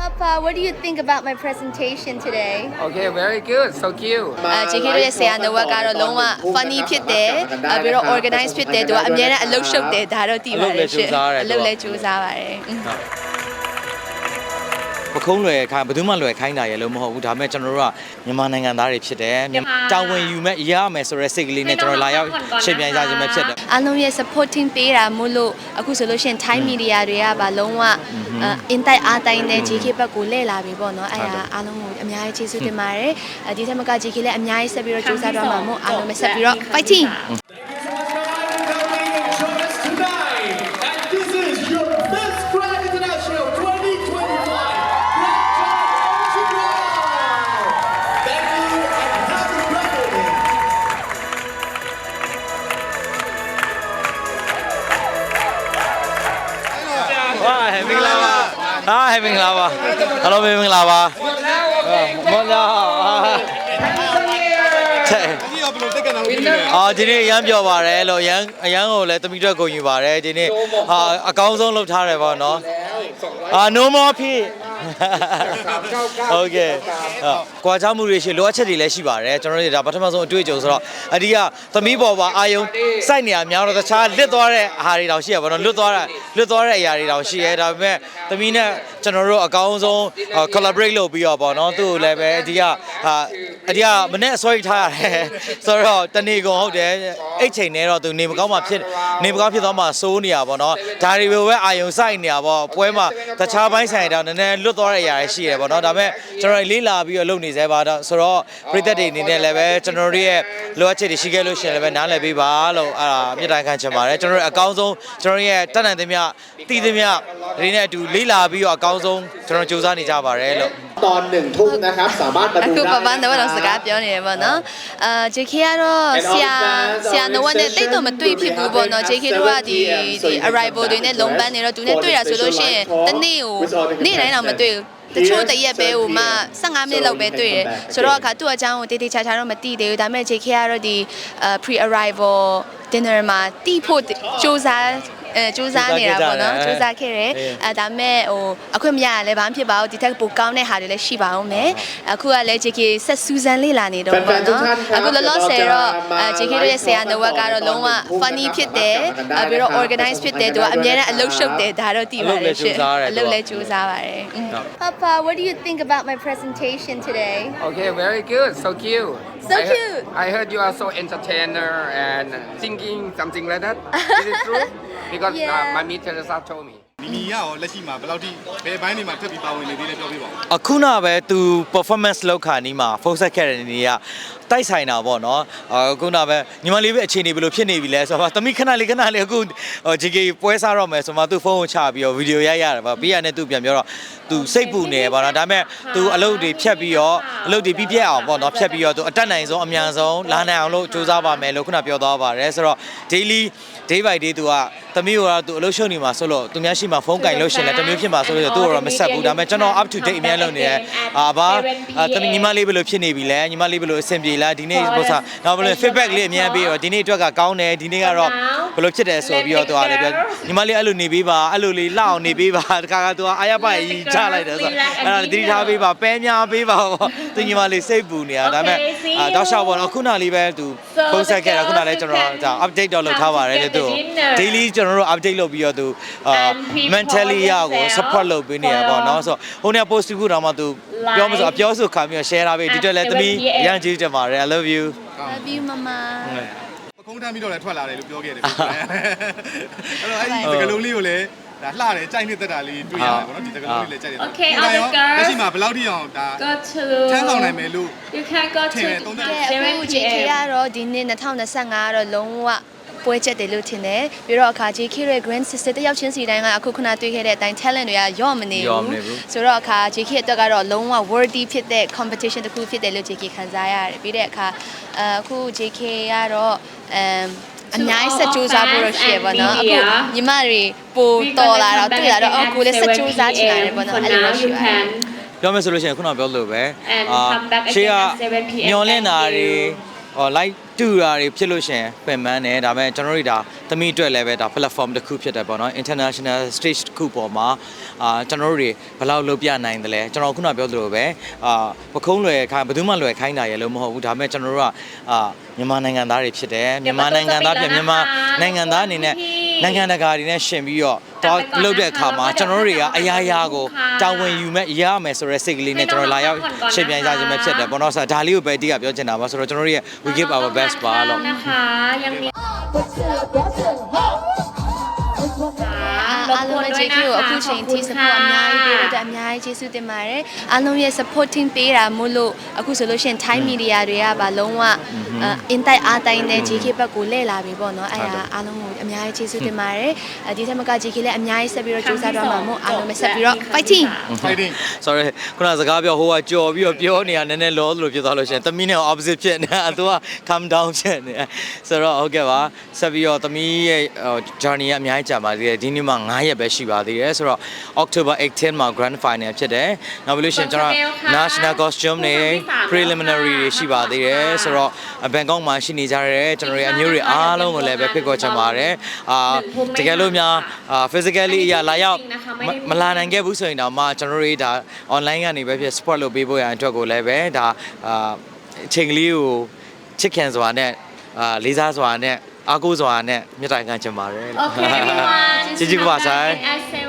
Papa, what do you think about my presentation today? Okay, very good. So cute. အဲ JK တို့ရဲ့ဆရာနဝက်ကတော့လုံးဝ funny ဖြစ်တယ်အဲပြီးတော့ organize ဖြစ်တယ်သူကအများနဲ့အလုပ်ရှုပ်တယ်ဒါတော့သိပါတယ်ရှင်အလုပ်လည်းစူးစမ်းပါတယ်อืม ပ ခုံးလွယ်ခိုင်းဘယ်သူမှလွယ်ခိုင်းတာရလို့မဟုတ်ဘူးဒါပေမဲ့ကျွန်တော်တို့ကမြန်မာနိုင်ငံသားတွေဖြစ်တယ်မြန်မာတာဝန်ယူမဲ့ရရမယ်ဆိုတဲ့စိတ်ကလေးနဲ့ကျွန်တော်လာရောက်ရှင်းပြကြခြင်းပဲဖြစ်တယ်အားလုံးရဲ့ supporting ပေးတာမို့လို့အခုဆိုလို့ရှိရင် Thai media တွေကပါလုံးဝအင်တိုက်အားတိုင်းနဲ့ JK ဘက်ကိုလှည့်လာပြီပေါ့နော်အဲ့ဒါအားလုံးကိုအများကြီးကျေးဇူးတင်ပါတယ်အဲဒီထက်မက JK လည်းအများကြီးဆက်ပြီးတော့ကြိုးစားတော့မှာမို့အားလုံးပဲဆက်ပြီးတော့ fighting ဟာဟဲ့မင်္ဂလာပါဟယ်လိုမင်္ဂလာပါမောင်လာတဲ့ဒီရောဘယ်လိုတက်ကနာလို့ဒီလဲအာဒီနေ့အရန်ပြောပါတယ်လို့အရန်အရန်ကိုလည်းတမိတော့ဂုဏ်ယူပါတယ်ဒီနေ့အာအကောင်းဆုံးလုပ်ထားတယ်ပေါ့နော်အာ no more ဖြစ် ဟုတ်ကဲ့ကွာချမှုတွေရှိလိုအပ်ချက်တွေလည်းရှိပါတယ်ကျွန်တော်တို့ဒါပထမဆုံးအတွေ့အကြုံဆိုတော့အဒီကသမီးပေါ်ပါအာယုံစိုက်နေရများတော့တခြားလစ်သွားတဲ့အာဟာတွေတောင်ရှိရပါတော့လွတ်သွားတာလွတ်သွားတဲ့အရာတွေတောင်ရှိရဲဒါပေမဲ့သမီးနဲ့ကျွန်တော်တို့အကောင်းဆုံး collaborate လုပ်ပြီးတော့ပေါ့နော်သူ့ကိုလည်းပဲအဒီက အာအဒီကမနေ့အစောကြီးထားရတယ်ဆိုတော့တနေ့ကုန်ဟုတ်တယ်အိတ်ချိန်နဲ့တော့သူနေမကောင်းမှဖြစ်နေမကောင်းဖြစ်သွားမှစိုးနေရပါတော့ဒါတွေကိုပဲအာယုံစိုက်နေရပါပွဲမှာတခြားပိုင်းဆိုင်တော့နည်းနည်းလွတ်သွားတဲ့အရာတွေရှိရပါတော့ဒါပေမဲ့ကျွန်တော်လေးလာပြီးတော့လုပ်နေသေးပါတော့ဆိုတော့ပြည်သက်တွေအနေနဲ့လည်းပဲကျွန်တော်တို့ရဲ့လိုအပ်ချက်တွေရှိခဲ့လို့ရှိရင်လည်းပဲနားလည်ပေးပါလို့အဲ့ဒါမြေတိုင်ခံချင်ပါတယ်ကျွန်တော်တို့အကောင်းဆုံးကျွန်တော်ရဲ့တက်နိုင်သမျှတည်သမျှတွေနဲ့အတူလေးလာပြီးတော့အကောင်းဆုံးကျွန်တော်စူးစမ်းနေကြပါတယ်လို့ ตอนหนึ่งทุ่มนะครับ สามารถมา အ ดู ခု ได้ ပပန်းတော့တော့စကားပြောနေတယ်ပေါ့နော်အာ JK ကတော့ဆရာဆရာနဝက်နဲ့တိတ်တော့မတွေ့ဖြစ်ဘူးပေါ့နော် JK တို့ကဒီဒီ arrival တွေနဲ့လုံပန်းနေတော့သူနဲ့တွေ့ရဆိုလို့ရှိရင်တနေ့ကိုနေ့တိုင်းတော့မတွေ့ဘူးတချို့တရက်ပဲဟိုမှ15မိနစ်လောက်ပဲတွေ့တယ်ဆိုတော့အခါသူ့အကြောင်းကိုတေးသေးချာချာတော့မသိသေးဘူးဒါပေမဲ့ JK ကတော့ဒီ pre arrival dinner မှာတီးဖို့စူးစမ်း အဲစူးစမ်းနေတာပေါ့နော်စူးစမ်းခဲ့တယ်အဲဒါပေမဲ့ဟိုအခွင့်မရရလဲဘာမှဖြစ်ပါဘူးဒီထက်ပိုကောင်းတဲ့ဟာတွေလည်းရှိပါအောင်မယ်အခုကလည်း JK ဆက်စူးစမ်းလေ့လာနေတော့ပေါ့နော်အခုလောလောဆယ်တော့အဲ JK တို့ရဲ့ဆရာနဝက်ကတော့လုံးဝ funny ဖြစ်တယ်အဲပြီးတော့ organize ဖြစ်တယ်သူကအများနဲ့အလုပ်ရှုပ်တယ်ဒါတော့သိပါတယ်ရှင်အလုပ်လည်းစူးစမ်းပါတယ် Papa what do you think about my presentation today Okay, very good. So cute. So I heard- cute. I heard you are so entertainer and singing something like that. Is it true? Because Yeah. uh, my Teresa told me. မီမီရရောလက်ရှိမှာဘယ်လောက်ထိဘယ်ဘိုင်းတွေမှာထပ်ပြီးပါဝင်နေသေးလဲပြောပြပါဦးအခုနပဲသူ performance လောက်ခါနီးမှာ focus ခဲ့တဲ့နေကတိုက်ဆိုင်တာပေါ့နော်အခုနပဲညီမလေးပဲအခြေအနေဘယ်လိုဖြစ်နေပြီလဲဆိုတော့သမီးခဏလေးခဏလေးအခု JK ပွဲစားတော့မယ်ဆိုမှသူဖုန်းကိုချပြီးတော့ဗီဒီယိုရိုက်ရတယ်ပေါ့ပြီးရတဲ့သူပြန်ပြောတော့သူစိတ်ပူနေပါတော့ဒါပေမဲ့သူအလုပ်တွေဖြတ်ပြီးတော့အလုပ်တွေပြီးပြတ်အောင်ပေါ့နော်ဖြတ်ပြီးတော့သူအတက်နိုင်ဆုံးအမြန်ဆုံးလာနိုင်အောင်လို့စူးစမ်းပါမယ်လို့ခုနပြောသွားပါတယ်ဆိုတော့ daily day by day သူကသမီးကတော့သူအလုပ်ရှုပ်နေမှာဆိုလို့သူများရှိမှဖုန်းကင်လို့ရှရင်လည်းတစ်မျိုးဖြစ်မှာဆိုလို့သူ့ကိုတော့မဆက်ဘူးဒါပေမဲ့ကျွန်တော် up to date အများလုံးနေရဲအာဘာသမီးညီမလေးဘယ်လိုဖြစ်နေပြီလဲညီမလေးဘယ်လိုအဆင်ပြေလားဒီနေ့ပို့စားနောက်ဘယ်လို feedback လေးအများပေးတော့ဒီနေ့အတွက်ကကောင်းတယ်ဒီနေ့ကတော့ဘယ်လိုဖြစ်တယ်ဆိုပြီးတော့သူကလည်းပြောညီမလေးအဲ့လိုနေပေးပါအဲ့လိုလေးလှအောင်နေပေးပါတခါကသူကအာရပါကြီးချလိုက်တယ်ဆိုတော့အဲ့ဒါသတိထားပေးပါပဲများပေးပါပေါ့သူညီမလေးစိတ်ပူနေတာဒါပေမဲ့တောက်လျှောက်ပေါ့နော်ခုနလေးပဲသူဖုန်းဆက်ခဲ့တာခုနလေးကျွန်တော်ဒါ update တော့လုပ်ထားပါတယ်လေသူ daily ကျွန်တော်တို့ update လုပ်ပြီးတော့သူအာ mentally ရကို support လုပ်ပေးနေရပေါ့နော်ဆိုတော့ဟိုနေ့ post ကူတော့မှသူပြောမဆိုအပြောဆိုခါပြီးတော့ share ထားပေးဒီတက်လည်းသမီးအရန်ကျေးဇူးတင်ပါတယ် I love you love you mama ပခုံးထမ်းပြီးတော့လည်းထွက်လာတယ်လို့ပြောခဲ့တယ်အဲ့တော့အဲ့ဒီသကလုံးလေးကိုလည်းဒါလှတယ်ကြိုက်နှစ်သက်တာလေးတွေ့ရတယ်ပေါ့နော်ဒီသကလုံးလေးလည်းကြိုက်တယ် Okay, ဒီတိုင်း other ရော girls လက်ရှိမှာဘယ်လောက်ထိအောင်ဒါ Go to ထမ်းဆောင်နိုင်မယ်လို့ You can go to ထင်တယ်သုံးသပ်ကဲအခု7 JK PM ကတော့ဒီနေ့2025ကတော့လုံးဝ ပွဲချက်တယ်လို့ထင်တယ်ပြီးတော့အခါ JK ရဲ့ grand sister တယောက်ချင်းစီတိုင်းကအခုခုနတွေ့ခဲ့တဲ့အတိုင်း talent တွေကရော့မနေရော့ဘူးမနေဘူးဆိုတော့အခါ JK အတွက်ကတော့လုံးဝ worthy ဖြစ်တဲ့ competition တစ်ခုဖြစ်တယ်လို့ JK ခံစားရတယ်ပြီးတဲ့အခါအခု JK ကတော့အမ်အများကြီးဆက်ကြိုးစားဖို့ရရှိရပါတော့အခုညီမတွေပိုတော်လာတော့တွေ့လာတော့အခုလည်းဆက်ကြိုးစားချင်တယ်ပေါ့နော်အဲ့လိုမျိုးရှိပါတယ်ပြောမယ်ဆိုလို့ရှိရင်ခုနပြောလို့ပဲ And come back again ရှေ့က at 7 PM ညော်လင့်တာတွေ ဟော like တူတာတွေဖြစ်လို့ရှရင်ပင်ပန်းတယ်ဒါပေမဲ့ကျွန်တော်တို့ဒါသမီးအတွက်လည်းပဲဒါ platform တစ်ခုဖြစ်တယ်ပေါ့နော် international stage တစ်ခုပေါ်မှာအာကျွန်တော်တို့တွေဘယ်လောက်လုပ်ပြနိုင်တယ်လဲကျွန်တော်ခုနပြောသလိုပဲအာပခုံးလွယ်ခိုင်းဘယ်သူမှလွယ်ခိုင်းတာရလို့မဟုတ်ဘူးဒါပေမဲ့ကျွန်တော်တို့ကအာမြန်မာနိုင်ငံသားတွေဖြစ်တယ်မြန်မာနိုင်ငံသားဖြစ်မြန်မာနိုင်ငံသားအနေနဲ့ နိုင်ငံတကာတွေနဲ့ရှင်ပြီးတော့တော့လုပ်တဲ့အခါမှာကျွန်တော်တို့တွေကအရာရာကိုတာဝန်ယူမဲ့ရရမယ်ဆိုတဲ့စိတ်ကလေးနဲ့ကျွန်တော်လာရောက်ရှင်ပြန်ကြခြင်းပဲဖြစ်တယ်ပေါ့နော်ဆိုတော့ဒါလေးကိုပဲအတိအကပြောချင်တာပါဆိုတော့ကျွန်တော်တို့ရဲ့ we give our best ပါလို့ นะคะยังมี အားလုံးလည်း JK ကိုအခုချိန်ထိ support အများကြီးပေးလို့အတွက်အများကြီးကျေးဇူးတင်ပါတယ်အားလုံးရဲ့ supporting ပေးတာမို့လို့အခုဆိုလို့ရှိရင် Thai media တွေကပါလုံးဝအင်တိုက်အားတိုင်းနဲ့ JK ဘက်ကိုလှည့်လာပြီပေါ့နော်အဲ့ဒါအားလုံးကိုအများကြီးကျေးဇူးတင်ပါတယ်အဲဒီထက်မက JK လည်းအများကြီးဆက်ပြီးတော့ကြိုးစားတော့မှာမို့အားလုံးပဲဆက်ပြီးတော့ fighting fighting sorry ခုနစကားပြောဟိုကကြော်ပြီးတော့ပြောနေတာနည်းနည်းလောလို့ဖြစ်သွားလို့ရှရင်သမီးနဲ့ opposite ဖြစ်နေတာသူက calm down ဖြစ်နေဆိုတော့ဟုတ်ကဲ့ပါဆက်ပြီးတော့သမီးရဲ့ journey ကအများကြီးကြာပါသေးတယ်ဒီနေ့မှ9ရက်ပဲရှိပါသေးတယ်ဆိုတော့ October 18မှာ grand final ဖြစ်တယ်နောက်ပြီးလို့ရှရင်ကျွန်တော် national costume တွေ preliminary တွေရှိပါသေးတယ်ဆိုတော့ဘန်ကောက်မှာရှိနေကြတဲ့ကျွန်တော်ရဲ့အမျိုးတွေအားလုံးကိုလည်းပဲဖိတ်ခေါ်ချင်ပါတယ်အာတကယ်လို့များအာ physically အရာလာရောက်မလာနိုင်ခဲ့ဘူးဆိုရင်တော့မှကျွန်တော်တို့ဒါ online ကနေပဲဖြစ် support လုပ်ပေးဖို့ရန်အတွက်ကိုလည်းပဲဒါအာအချိန်ကလေးကိုချစ်ခင်စွာနဲ့အာလေးစားစွာနဲ့အားကိုးစွာနဲ့မြတ်တိုင်ခံချင်ပါတယ် Okay everyone ကျေးဇူးပါဆိုင် I say